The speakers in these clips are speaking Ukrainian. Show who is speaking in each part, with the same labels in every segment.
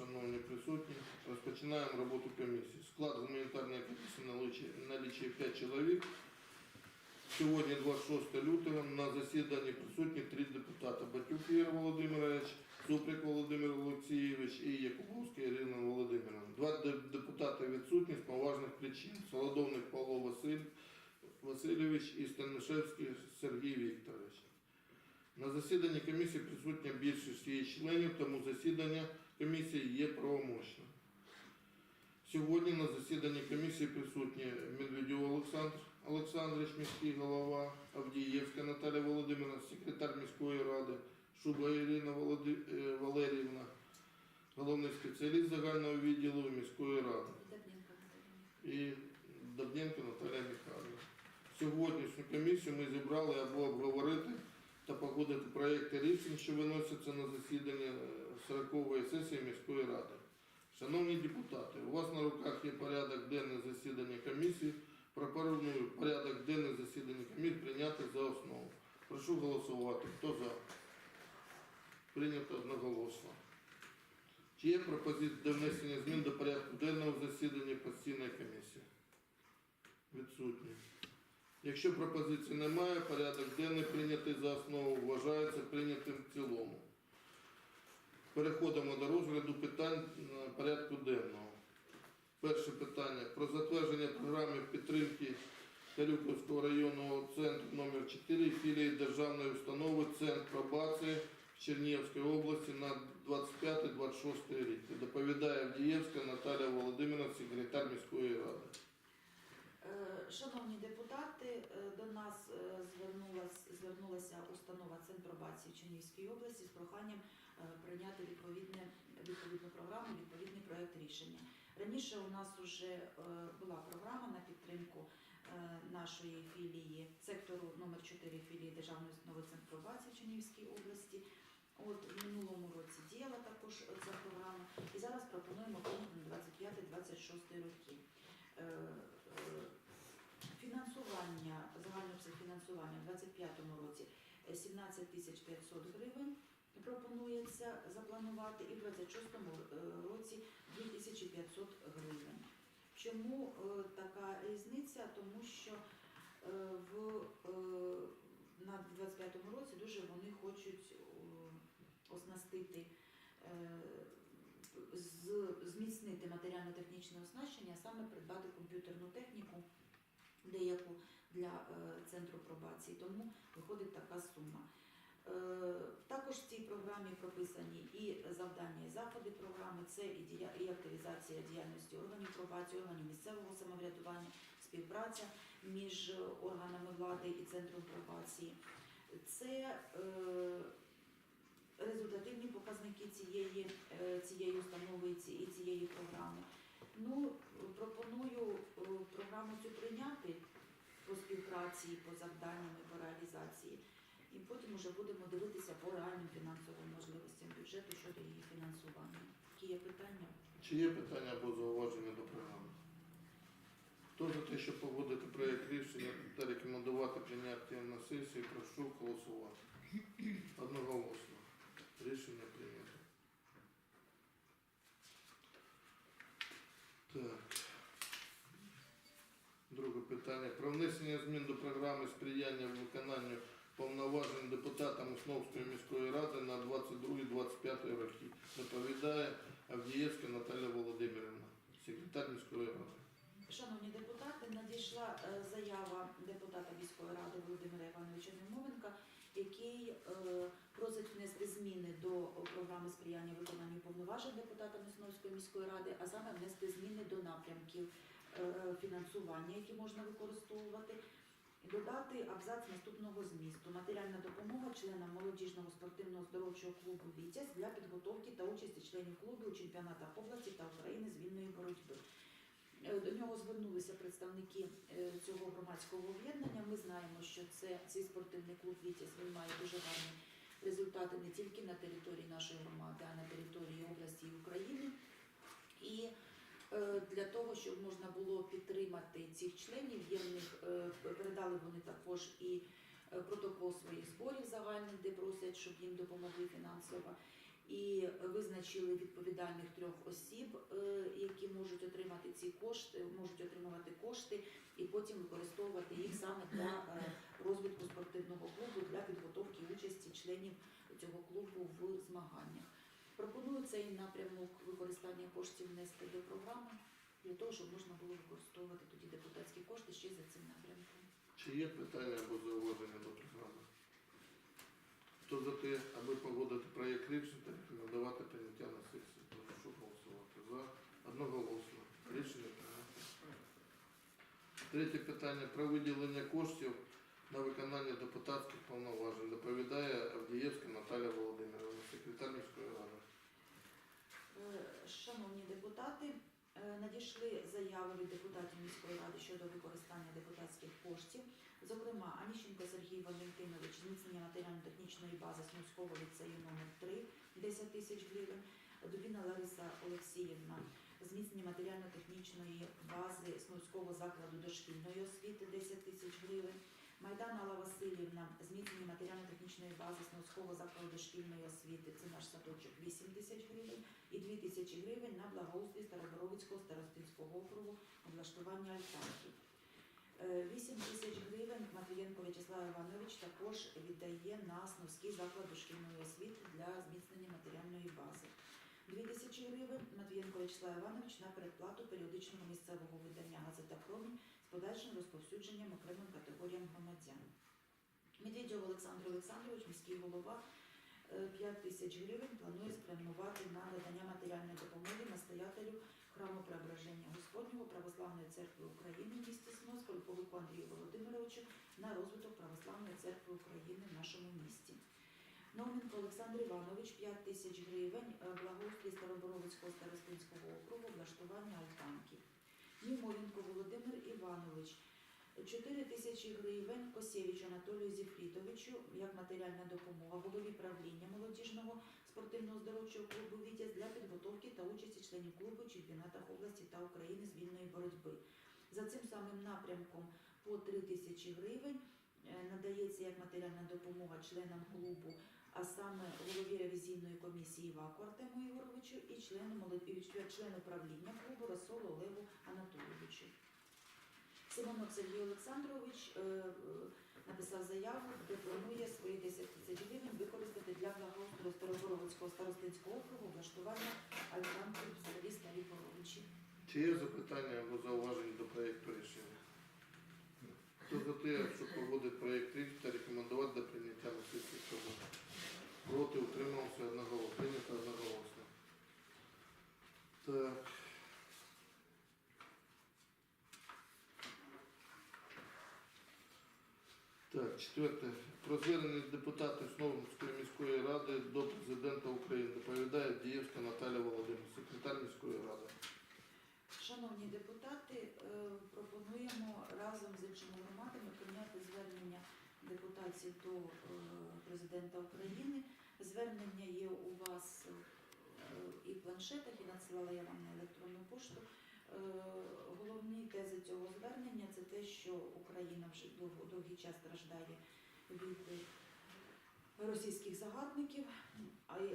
Speaker 1: шановні присутні. Розпочинаємо роботу комісії. Склад гуманітарної комісії налічує 5 чоловік. Сьогодні 26 лютого на засіданні присутні три депутати. Батюк Ігор Володимирович, Суприк Володимир Олексійович і Якубовська Ірина Володимировна. Два депутати відсутні з поважних причин. Солодовник Павло Василь, Васильович і Станишевський Сергій Вікторович. На засіданні комісії присутня більшість її членів, тому засідання комісії є правомочним. Сьогодні на засіданні комісії присутні Медведєв Олександр Олександрович, міський голова, Авдієвська Наталя Володимирівна, секретар міської ради, Шуба Ірина Володи... е, Валеріївна, головний спеціаліст загального відділу міської ради і Давненко Наталія Михайлівна. Сьогоднішню комісію ми зібрали або обговорити та погодити проекти рішень, що виносяться на засідання 40-ї сесії міської ради. Шановні депутати, у вас на руках є порядок денний засідання комісії. Пропоную порядок денний засідання комісії прийняти за основу. Прошу голосувати. Хто за? Прийнято одноголосно. Чи є пропозиції до внесення змін до порядку денного засідання постійної комісії? Відсутні. Якщо пропозицій немає, порядок денний прийнятий за основу вважається прийнятим в цілому. Переходимо до розгляду питань порядку денного. Перше питання про затвердження програми підтримки Тарюківського районного центру номер 4 філії Державної установи Центр пробації в Чернігівській області на 25-26 рік. Доповідає Авдієвська Наталія Володимирівна, секретар міської ради.
Speaker 2: Е, Шановні депутати, е, до нас е, звернулась, звернулася установа Центр пробації в області з проханням прийняти відповідне, відповідну програму, відповідний проект рішення. Раніше у нас вже була програма на підтримку нашої філії, сектору номер 4 філії Державної установи Центр пробації в області. От в минулому році діяла також ця програма, і зараз пропонуємо пункт на 25-26 роки. Е, е, Фінансування, загальне фінансування в 2025 році е, 17 тисяч 500 гривень пропонується запланувати, і в 2026 році 2500 гривень. Чому е, така різниця? Тому що е, в, е, на 25 році дуже вони хочуть е, оснастити е, зміцнити матеріально-технічне оснащення, саме придбати комп'ютерну техніку деяку для е, центру пробації. Тому виходить така сума. Е, Також в цій програмі прописані і завдання, і заходи програми, це і, активізація діяльності органів пробації, органів місцевого самоврядування, співпраця між органами влади і центром пробації. Це е, результативні показники цієї, е, цієї установи і цієї програми. Ну, пропоную е, програму цю прийняти по співпраці, по завданням і по реалізації. І потім вже будемо дивитися по реальним фінансовим можливостям бюджету щодо її фінансування. Які є питання?
Speaker 1: Чи є питання або зауваження до програми? Хто те, щоб погодити проєкт рішення та рекомендувати прийняти на сесії, прошу голосувати. Одноголосно. Рішення прийнято. Так. Друге питання. Про внесення змін до програми сприяння виконанню повноважень депутатам Основської міської ради на 22-25 роки. Доповідає Авдієвська Наталя Володимирівна, секретар міської ради.
Speaker 2: Шановні депутати, надійшла е, заява депутата міської ради Володимира Івановича Немовенка, який е, просить внести зміни до програми сприяння виконанню повноважень депутата Місновської міської ради, а саме внести зміни до напрямків фінансування, які можна використовувати. Додати абзац наступного змісту. Матеріальна допомога членам молодіжного спортивного здоровчого клубу Вітязь для підготовки та участі членів клубу у чемпіонатах області та України з вільної боротьби. Е, До нього звернулися представники е, цього громадського об'єднання. Ми знаємо, що це цей спортивний клуб Вітязь він має дуже гарні результати не тільки на території нашої громади, а й на території області і України. І е, для того, щоб можна було підтримати цих членів, є в них е, передали вони також і е, протокол своїх зборів загальних, де просять, щоб їм допомогли фінансово. і визначили відповідальних трьох осіб, е, які можуть отримати ці кошти, можуть отримувати кошти і потім використовувати їх саме для е, розвитку спортивного клубу для підготовки участі членів цього клубу в змаганнях. Пропоную цей напрямок використання коштів внести до програми для того, щоб можна було використовувати тоді депутатські кошти ще за цим напрямком.
Speaker 1: Чи є питання або зауваження до програми? Хто за те, аби погодити проєкт рішення та рекомендувати прийняття на сесії? Прошу голосувати. За одноголосно. Рішення прийнято. Третє питання про виділення коштів на виконання депутатських повноважень. Доповідає Авдієвська Наталя Володимировна, секретар міської ради.
Speaker 2: Шановні депутати, е, надійшли заяви від депутатів міської ради щодо використання депутатських коштів. Зокрема, Аніщенко Сергій Валентинович, зміцнення матеріально-технічної бази Смольського ліцею номер 3 10 тисяч гривень. Дубіна Лариса Олексіївна, зміцнення матеріально-технічної бази Смольського закладу дошкільної освіти 10 тисяч гривень. Майдан Алла Васильівна, зміцнення матеріально-технічної бази Смольського закладу дошкільної освіти, це наш садочок 8 тисяч гривень і 2 тисячі гривень на благоустрій Староборовицького старостинського округу облаштування альтанки. Е, 8 тисяч гривень Матвієнко В'ячеслав Іванович також віддає на Сновський заклад дошкільної освіти для зміцнення матеріальної бази. 2 тисячі гривень Матвієнко В'ячеслав Іванович на передплату періодичного місцевого видання газета Промінь подальшим розповсюдженням окремим категоріям громадян. Медведєв Олександр Олександрович, міський голова, 5 тисяч гривень планує спрямувати на надання матеріальної допомоги настоятелю храму Преображення Господнього Православної церкви України місті Смос, Польповику Андрію Володимировичу на розвиток Православної церкви України в нашому місті. Науменко Олександр Іванович 5 тисяч гривень, е, благоустрій Староборовицького старостинського округу, облаштування альтанки. Ніумовенко Володимир Іванович 4 тисячі гривень Косєвичу Анатолію Зіфрідовичу як матеріальна допомога голові правління молодіжного спортивного здоровчого клубу «Вітязь» для підготовки та участі членів клубу в чемпіонатах області та України з вільної боротьби. За цим самим напрямком по 3 тисячі гривень е, надається як матеріальна допомога членам клубу, а саме голові ревізійної комісії ВАКу Артему Ігоровичу і члену члену правління клубу Расолу Олегу. Симонов Сергій Олександрович е, е, написав заяву, де планує свої 10 тисяч гривень використати для благоустрою Староборовицького старостинського округу облаштування альтанки в селі Старі Боровичі.
Speaker 1: Чи є запитання або зауваження до проєкту рішення? Хто за те, щоб погодити проєкт рішення та рекомендувати до прийняття на сесії? Проти утримався одноголосно. Прийнято одноголосно. Так. Так, четверте. Про звернення депутатів Сновської міської ради до президента України доповідає Дієвська Наталя Володимирівна, секретар міської ради.
Speaker 2: Шановні депутати, е, пропонуємо разом з іншими громадами прийняти звернення депутатів до е, президента України. Звернення є у вас е, і в планшетах, і надсилала я вам на електронну пошту. Е, Головні тези цього звернення це те, що Україна вже довгий час страждає від е, російських загарбників,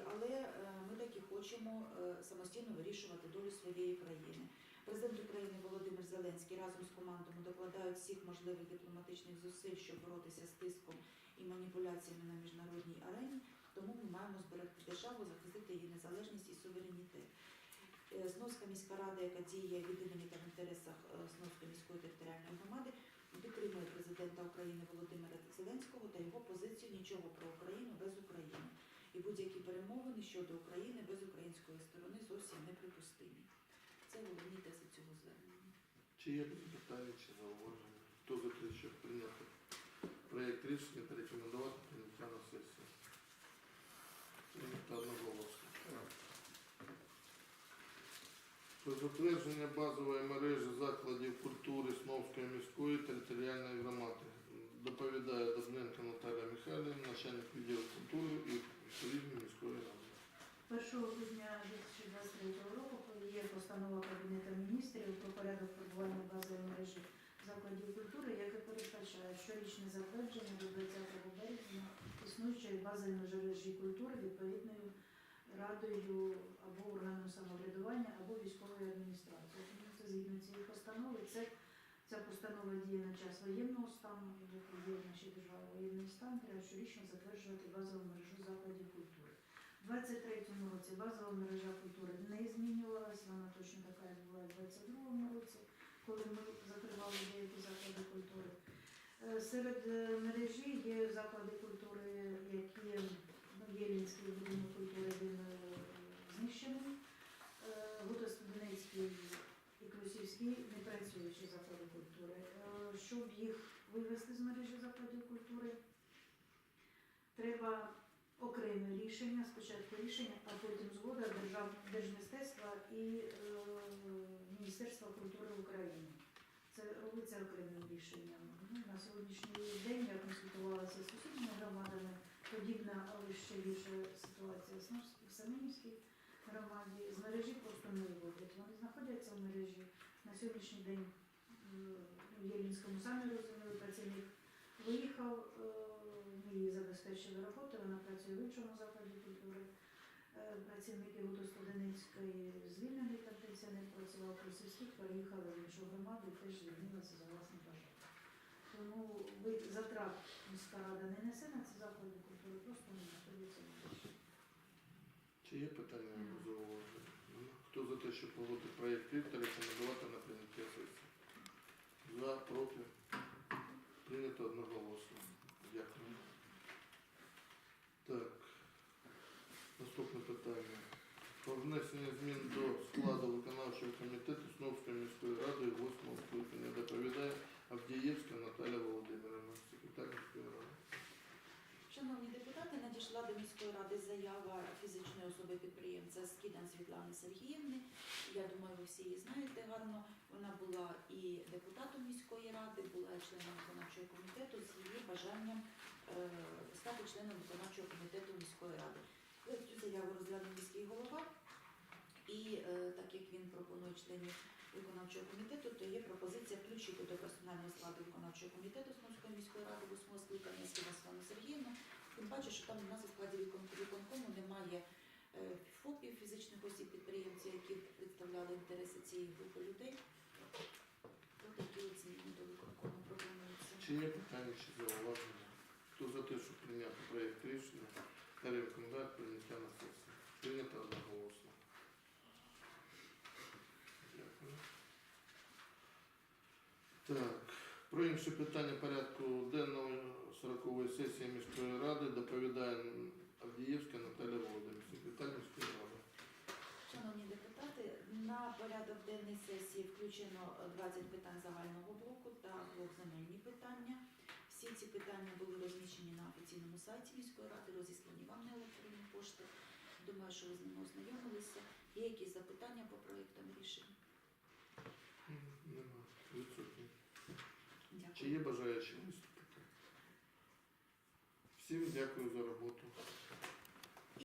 Speaker 2: але е, ми таки хочемо е, самостійно вирішувати долю своєї країни. Президент України Володимир Зеленський разом з командами докладають всіх можливих дипломатичних зусиль, щоб боротися з тиском і маніпуляціями на міжнародній арені. Тому ми маємо зберегти державу, захистити її незалежність і суверенітет. Е, Сновська міська рада, яка діє від імені та в інтересах е, Сновської міської територіальної громади, підтримує президента України Володимира Зеленського та його позицію нічого про Україну без України. І будь-які перемовини щодо України без української сторони зовсім неприпустимі. Це головні тези цього звернення.
Speaker 1: Чи є запитання чи зауваження? Хто за те, щоб прийняти проєкт рішення та рекомендувати прийняття на сесії? Прийнято одноголосно. Про затвердження базової мережі закладів культури Сновської міської територіальної громади. Доповідає Добненко Наталія Михайлівна, начальник відділу культури і туризму міської ради.
Speaker 3: 1 грудня 2023 року є постанова Кабінету міністрів про порядок формування базової мережі закладів культури, яке передбачає щорічне затвердження до 20 березня існуючої базової мережі культури відповідною радою або органом самоврядування, або військовою адміністрацією. Це згідно цієї постанови. Це ця постанова діє на час воєнного стану, в нашій державі воєнний стан, треба щорічно затверджувати базову мережу закладів культури. У 23-му році базова мережа культури не змінювалась, вона точно така, як була в 22-му році, коли ми закривали деякі заклади культури. Е, Серед е, мережі є заклади культури, які Єлінський будинок культури він е, знищений. Е, Гутостуденецький і Крусівський не працюючі заклади культури. Е, Щоб їх вивести з мережі закладів культури, треба окреме рішення, спочатку рішення, а потім згода Держав... Держмистецтва і Міністерства культури України. Це робиться окремим рішенням. Ну, на сьогоднішній день я консультувалася з сусідніми громадами. Подібна, але ще більше ситуація в Семенівській громаді. З мережі просто не виводять. Вони знаходяться в мережі. На сьогоднішній день в Єлінському самі розуміли, працівник виїхав, е, ми її забезпечили роботу, вона працює в іншому закладі культури. Е, Працівники Гудостоденецької звільнений пенсіонер працював при сільських, переїхали в іншу громаду і теж звільнилися за власним бажанням. Затрат міська рада не несе на ці заклади культури, просто не мережі.
Speaker 1: Чи є питання або зауваження? Хто за те, щоб погодити проєкт та рекомендувати на прийняття сесії? За, проти? Прийнято одноголосно. Дякую. Так. Наступне питання. Про внесення змін до складу виконавчого комітету Сновської міської ради 8 скликання доповідає Авдієвська Наталя Володимирівна, секретар міської ради.
Speaker 2: Шановні депутати, надійшла до міської ради заява фізичної особи підприємця Скідан Світлани Сергіївни. Я думаю, ви всі її знаєте гарно. Вона була і депутатом міської ради, була і членом виконавчого комітету з її бажанням е, стати членом виконавчого комітету міської ради. Е, Цю заяву розглянув міський голова, і е, так як він пропонує членів виконавчого комітету, то є пропозиція включити до персонального складу виконавчого комітету Смольської міської ради восьмого скликання Сергіївну. Тим паче, що там у нас у складі виконкому немає ФОПів, фізичних осіб підприємців, які представляли інтереси цієї групи людей. Такі зміни до виконкому пропонуються.
Speaker 1: Чи є питання чи зауваження? Хто за те, щоб прийняти проєкт рішення та рекомендувати прийняття на сесії? Прийнято одноголосно. Дякую. Так, про інше питання порядку денного 40-ї сесії міської ради доповідає Авдіївська Наталя Володимирівна, секретар міської ради.
Speaker 2: Шановні депутати, на порядок денний сесії включено е, 20 питань загального блоку та блок земельні питання. Всі ці питання були розміщені на офіційному сайті міської ради, розіслані вам на електронні пошти. Думаю, що ви з ними ознайомилися. Є якісь запитання по проєктам рішень?
Speaker 1: Нема. Відсутні. Чи є бажаючі виступити? Всім дякую за роботу.